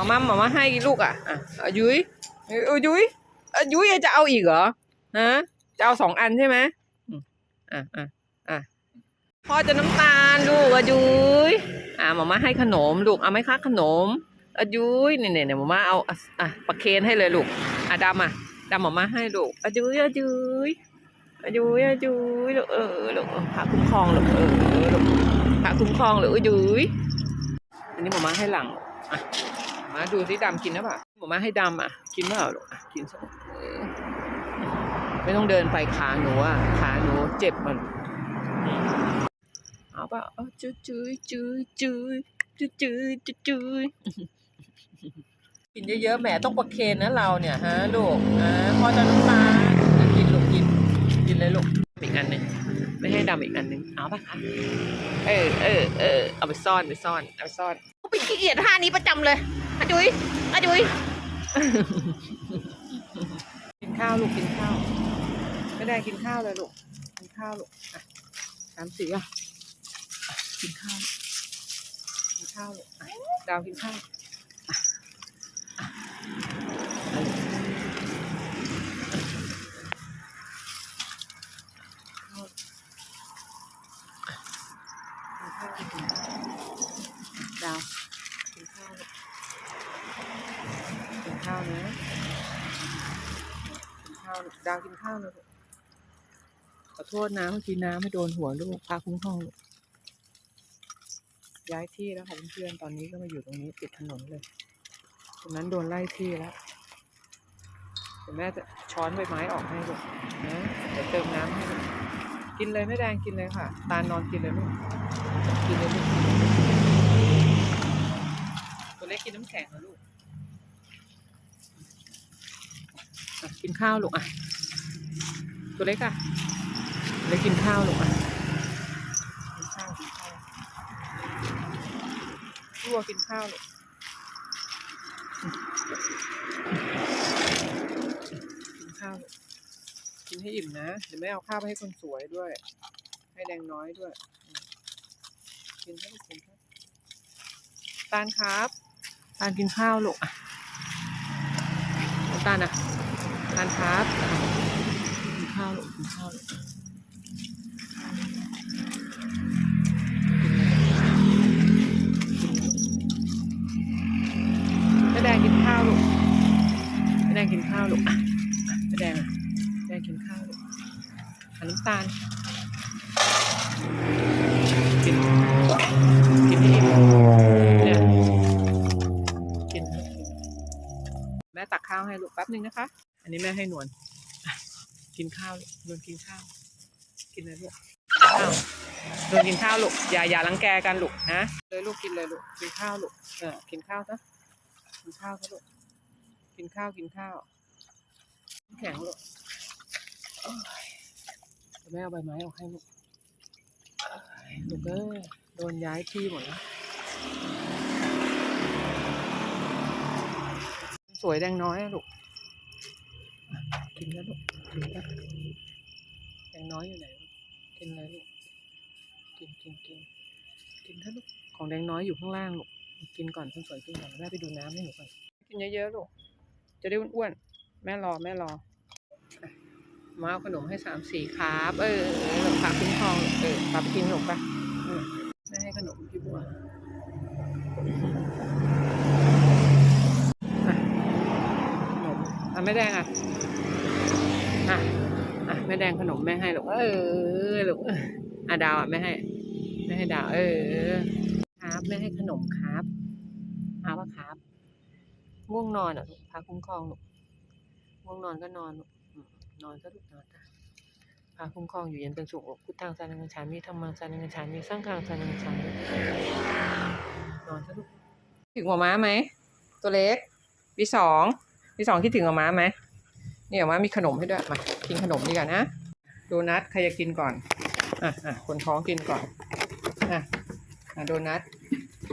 มาม่ามาม่าให้ลูกอะอะอายุ้ยอายุ้ยอายุ้ยจะเอาอีกเหรอฮะจะเอาสองอันใช่ไหมอะอะอะพ่อจะน้ำตาลลูกอายุ้ยอะมาม่าให้ขนมลูกเอาไหมคะขนมอายุ้ยเนี่ยเนี่ยเนี่ยมาม่าเอาอะประเคนให้เลยลูกอะดำอะดำมาม่าให้ลูกอายุ้ยอายุ้ยอายุ้ยอายุ้ยลูกเออลูกเออพาคุ้มครองลูกเออลูกพาคุ้มครองลูกอายุ้ยอันนี้มาม่าให้หลังอะ มาดูสิดำกินนะป่ะหมูมาให้ดำอะ กินเปล่าลูกอะกินสัไม่ต้องเดินไปขาหนูอะขาหนูเจ็บมันเอาป่ะจุ้ยจุ้ยจุ้ยจุ้ยจุ้ยจุ้ยจุ้ยกินเยอะๆแหมต้องประเคนนะเราเนี่ยฮะลูกอ่าพอจะน้ำตากินลูกกินกินเลยลูกอีกอันหนึ่งไม่ให้ดำอีกอันหนึ่งเอาป่ะคะเออเออเออเอาไปซ่อนไปซ่อนเอาไปซ่อนเขาเป็นขี้เกียจท่านี้ประจำเลย อาจุยอาจุยกินข้าวลูกกินข้าวไม่ได้กินข้าวเลยลูกกินข้าวลูกอะสามสี่อะกินข้าวกินข้าวลูกดาวกินข้าวอะอะเอาลูกข้าวกินข้าวกินข้าวดาวกินข้าวลูกกินข้าวนะกินข้าวกินข้าวเลยขอโทษนะเมื่อกี้น้ำไม่โดนหัวลูกพาคุ้มครองลูกย้ายที่แล้วค่ะเพื่อนๆตอนนี้ก็มาอยู่ตรงนี้ติดถนนเลยตรงนั้นโดนไล่ที่แล้วเดี๋ยวแม่จะช้อนใบไม้ออกให้ลูกนะเดี๋ยวเติมน้ำให้ลูกินเลยไม่แดงกินเลยค่ะ ตาลนอนกินเลยลูกกินเลยลูกตัวเล็กกินน้ำแข็งนะลูกกินข้าวลูกอะ ตัวเล็กอะตัวเล็กกินข้าวลูกอะกินข้าวกินข้าววัวกินข้าวเลยกินข้าวเลยกินให้อิ่มนะเดี๋ยวไม่เอาข้าวไปให้คนสวยด้วย ให้แดงน้อยด้วยอืมกินให้กินข้าวตาลครับตาลกินข้าวลูกอะน้ำตาลอะตาลครับกิน ข้าวลูกกินข้าวลูกแม่แดงกินข้าวลูกแม่แดงกินข้าวลูกอะแม่แดงแม่แดงกินข้าวลูกอะน้ำตาลกินกินให้อิ่มเนี่ยกินแม่ตักข้าวให้ลูกแป๊บหนึ่งนะคะ อันนี้แม่ให้นวล กินข้าวลูกนวลกินข้าว กินเลยลูกข้าวนวลกินข้าวลูกอย่าอย่ารังแกกันลูกนะเลยลูกกินเลยลูกกินข้าวลูกเออกินข้าวซะกินข้าวซะลูกกินข้าวกินข้าวแข็งลูกโอ้ยเดี๋ยวแม่เอาใบไม้ออกให้ลูกลูกเอ้ยโดนย้ายที่หมดแล้วสวยแดงน้อยลูก กินแล้วลูกกินแล้วแดงน้อยอยู่ไหนลูกกินเลยลูกกินกินกินกินเถอะลูกของแดงน้อยอยู่ข้างล่างลูกกินก่อนคนสวยกินก่อนแม่ไปดูน้ำให้หนูก่อนกินเยอะๆลูกจะได้อ้วนๆแม่รอแม่รออะมาเอาขนมให้สามสี่ครับเออหลวงพาคุ้มครองเออพาไปกินขนมปะอืมแม่ให้ขนมพี่บัวอะขนมอะแม่แดงอะอะอะ แดงขนมแม่ให้ลูกเออลูกอะดาวอะแม่ให้แม่ให้ดาว เออ ครับแม่ให้ขนมครับเอาปะครับง่วงนอนอะลูกพาคุ้มครองลูกง่วงนอนก็นอนลูกนอนซะลูกนอนจ้ะพาคุ้มครองอยู่เย็นเป็นสุขพุทธังสานังกัจฉามิธรรมังสานังกัจฉามิสังฆังสานังกัจฉามินอนซะลูกถึงหัวม้าไหมตัวเล็กวีสองวีสองคิดถึงหัวม้าไหม เนี่ยวม้ามีขนมให้ด้วยมากินขนมดีกว่านะโดนัทใครจะกินก่อนอะอะคนท้องกินก่อนอะอะโดนัท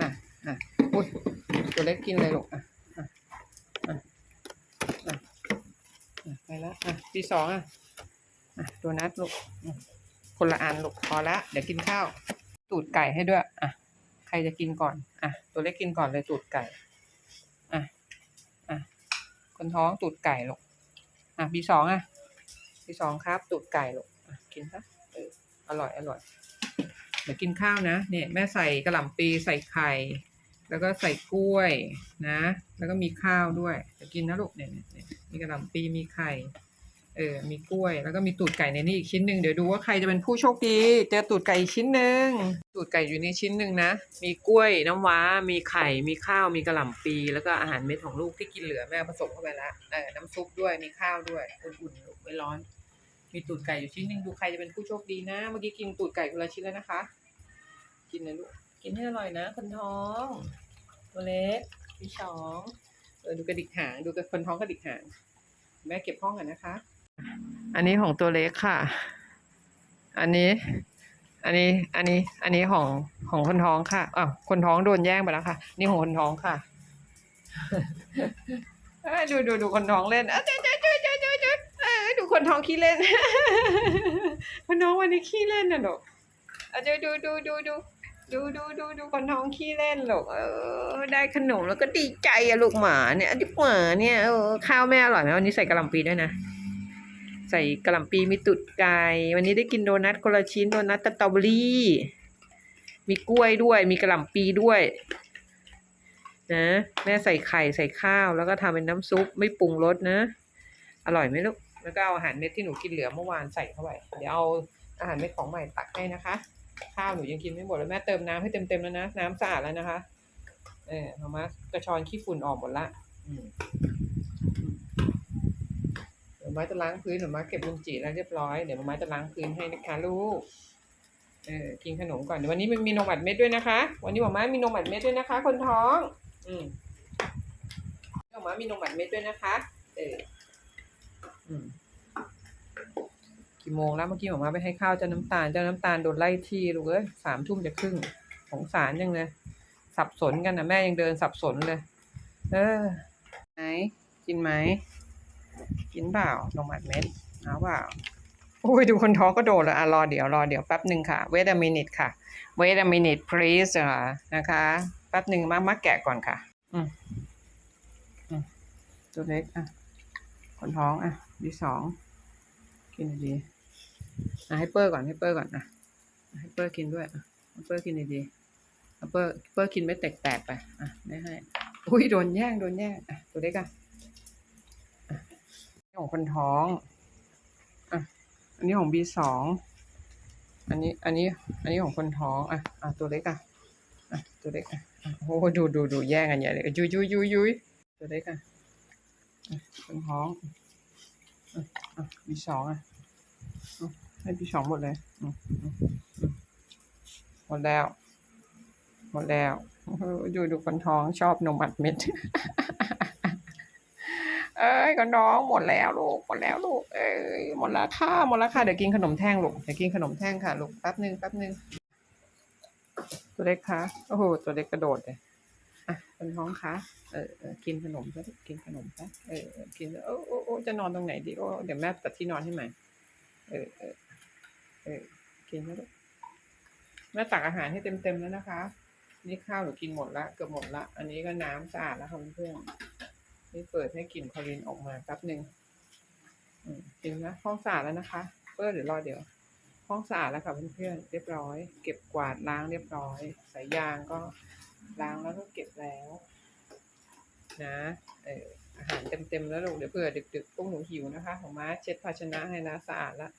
อะอะอุ้ยตัวเล็กกินเลยลูกอะอะอะอะไปแล้วอะปีสองอะอะโดนัทลูกคนละอันลูกพอละเดี๋ยวกินข้าว ตูดไก่ให้ด้วยอะใครจะกินก่อนอะตัวเล็กกินก่อนเลยตูดไก่อะคนท้องตูดไก่ลูก อะบีสองอะบีสองครับตูดไก่ลูกอะกินซะเอออร่อยอร่อยเดี๋ยวกินข้าวนะเนี่ยแม่ใส่กระหล่ำปีใส่ไข่ แล้วก็ใส่กล้วยนะ แล้วก็มีข้าวด้วยเดี๋ยวกินนะลูกเนี่ยเนี่ยมีกระหล่ำปีมีไข่ เออ มีกล้วย แล้วก็มีตูดไก่ในนี้อีกชิ้นหนึ่งเดี๋ยวดูว่าใครจะเป็นผู้โชคดี เจอตูดไก่อีกชิ้นหนึ่งตูดไก่อยู่ในชิ้นหนึ่งนะ มีกล้วยน้ำว้า มีไข่ มีข้าว มีกระหล่ำปี แล้วก็อาหารเม็ดของลูกที่กินเหลือแม่ผสมเข้าไปแล้วเออน้ำซุปด้วย มีข้าวด้วยอุ่นๆลูกไม่ร้อน มีตูดไก่อยู่ชิ้นหนึ่งดูใครจะเป็นผู้โชคดีนะ เมื่อกี้กินตูดไก่คนละชิ้นแล้วนะคะ กินนะลูก กินให้อร่อยนะคนท้อง ตัวเล็กพี่สองเออดูกระดิกหาง ดูกับคนท้องกระดิกหาง แม่เก็บห้องกันนะคะ อันนี้ของตัวเล็กค่ะ อันนี้ อันนี้ อันนี้ อันนี้ของของคนท้องค่ะอะคนท้องโดนแย่งไปแล้วค่ะ นี่ของคนท้องค่ะดูดูดูคนท้องเล่นอะเจ๊เจ๊เจ๊เจ๊เจ๊เจ๊ดูคนท้องขี้เล่น คนท้องวันนี้ขี้เล่นน่ะหนูอะดูดูดูดูดูดูดูดูดูคนท้องขี้เล่นลูกเออ ได้ขนมแล้วก็ดีใจอะลูกหมาเนี่ยอันนี้หมาเนี่ยเออข้าวแม่อร่อยไหมวันนี้ใส่กระหล่ำปีด้วยนะ ใส่กระหล่ำปีมีตุดไก่วันนี้ได้กินโดนัทคนละชิ้นโดนัทสตรอเบอรี่ มีกล้วยด้วย มีกระหล่ำปีด้วยนะแม่ใส่ไข่ใส่ข้าวแล้วก็ทำเป็นน้ำซุปไม่ปรุงรสนะ อร่อยไหมลูกแล้วก็เอาอาหารเม็ดที่หนูกินเหลือเมื่อวานใส่เข้าไปเดี๋ยวเอาอาหารเม็ดของใหม่ตักให้นะคะ ข้าวหนูยังกินไม่หมดแล้วแม่เติมน้ำให้เต็มๆแล้วนะ น้ำสะอาดแล้วนะคะ เออเอามา กระชอนขี้ฝุ่นออกหมดละอืม เดี๋ยวมาจะล้างพื้นเดี๋ยวมาเก็บมุนจีแล้วเรียบร้อยเดี๋ยวมาจะล้างพื้นให้นะคะลูกเออกินขนมก่อนเดี๋ยววันนี้มันมีนมอัดเม็ดด้วยนะคะ วันนี้หมาม่ามีนมอัดเม็ดด้วยนะคะ คนท้อง อืมหมาม่ามีนมอัดเม็ดด้วยนะคะ เอออืมกี่โมงแล้วเมื่อกี้หมาม่าไปให้ข้าวเจ้าน้ำตาลเจ้าน้ำตาลโดนไล่ที่ลูกเอ้ยสามทุ่มจะครึ่งสงสารยังเลยสับสนกันนะแม่ยังเดินสับสนเลย เออไหนกินไหม กินเปล่านมอัดเม็ดเอาเปล่าโอ้ยดูคนท้องก็โดนแล้วอะรอเดี๋ยวรอเดี๋ยวแป๊บหนึ่งค่ะ wait a minute ค่ะ wait a minute please อะนะคะแป๊บหนึ่งมามาแกะก่อนค่ะ อืมอืมตัวเล็กอะคนท้องอะดีสองกินดีอะให้เปอร์ก่อนให้เปอร์ก่อนอะให้เปอร์กินด้วยอะให้เปอร์กินดีเปอร์เปอร์กินไม่แตกๆไปอะไม่ให้อุ้ยโดนแย่งโดนแย่งอะตัวเล็กอะอัน ของคนท้อง อะ อันนี้ของบีสอง อันนี้ อันนี้ อันนี้ของคนท้อง อะ อะ ตัวเล็กอะ อะ ตัวเล็กอะ โอ้โหดูดูดูแย่งกันใหญ่เลยยุยยุยยุยยุยตัวเล็กอะคนท้องอะอะบีสองอะ ให้บีสองหมดเลยหมดแล้ว หมดแล้วโอ้โหดูดูคนท้องชอบนมอัดเม็ด เอ้ยก็น้องหมดแล้วลูกหมดแล้วลูกเอ้ยหมดแล้วค่ะหมดแล้วค่ะเดี๋ยวกินขนมแท่งลูกเดี๋ยวกินขนมแท่งค่ะลูกแป๊บหนึ่งแป๊บหนึ่งตัวเล็กคะโอ้โหตัวเล็กกระโดดเลยอะคนท้องคะเออเออกินขนมซะกกินขนมซะเออเออกินโอ้โอ้โอ้จะนอนตรงไหนดีโอ้เดี๋ยวแม่ตัดที่นอนให้ใหม่เออเออเออกินซะลูกแม่ตักอาหารให้เต็มเต็มๆแล้วนะคะ นี่ข้าวหนูกินหมดละเกือบหมดละ อันนี้ก็น้ำสะอาดแล้วค่ะเพื่อน นี่เปิดให้กลิ่นคลอรีนออกมาแป๊บหนึ่งอืมจริงนะห้องสะอาดแล้วนะคะ เปิดเดี๋ยวรอเดี๋ยว ห้องสะอาดแล้วค่ะเพื่อนๆเรียบร้อย เก็บกวาดล้างเรียบร้อย สายยางก็ล้างแล้วก็เก็บแล้ว นะเอออาหารเต็มๆแล้วลูกเดี๋ยวเผื่อดึกๆพวกหนูหิวนะคะ ของม้าเช็ดภาชนะให้นะสะอาดละ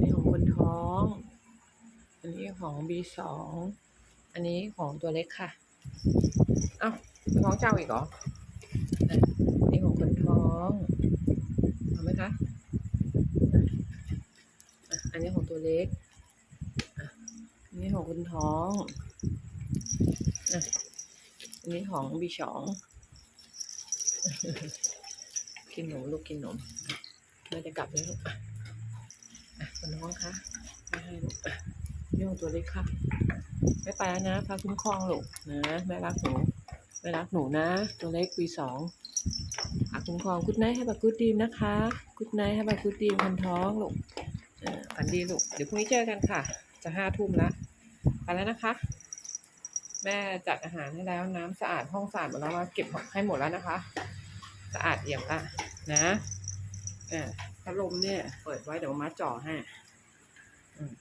นี่ของคนท้อง อันนี้ของบีสองอันนี้ของตัวเล็กค่ะ เอ้าท้องเจ้าอีกเหรออะ นี่ของคนท้องเอาไหมคะอันนี้ของตัวเล็กอันนี้ของคนท้องอันนี้ของบีสองกินหนมลูกกินหนมแม่จะกลับแล้วลูกคนท้องคะไม่ให้ลูกนี่ของตัวเล็กค่ะไม่ไปแล้วนะพาคุ้มครองลูกนะแม่รักหนู ไม่รักหนูนะ ตัวเล็กปีสองอาคุ้มครองกุดไนท์ให้บักกุดดีมนะคะกุดไนท์ให้บักกุดดีมคนท้องลูกอ่อฝันดีลูก เดี๋ยวพรุ่งนี้เจอกันค่ะ จะห้าทุ่มละไปแล้วนะคะ แม่จัดอาหารให้แล้วน้ำสะอาดห้องสะอาดหมดแล้วมาเก็บให้หมดแล้วนะคะ สะอาดเอี่ยมละนะเออพัดลมเนี่ย เปิดไว้เดี๋ยวมาจ่อให้อืม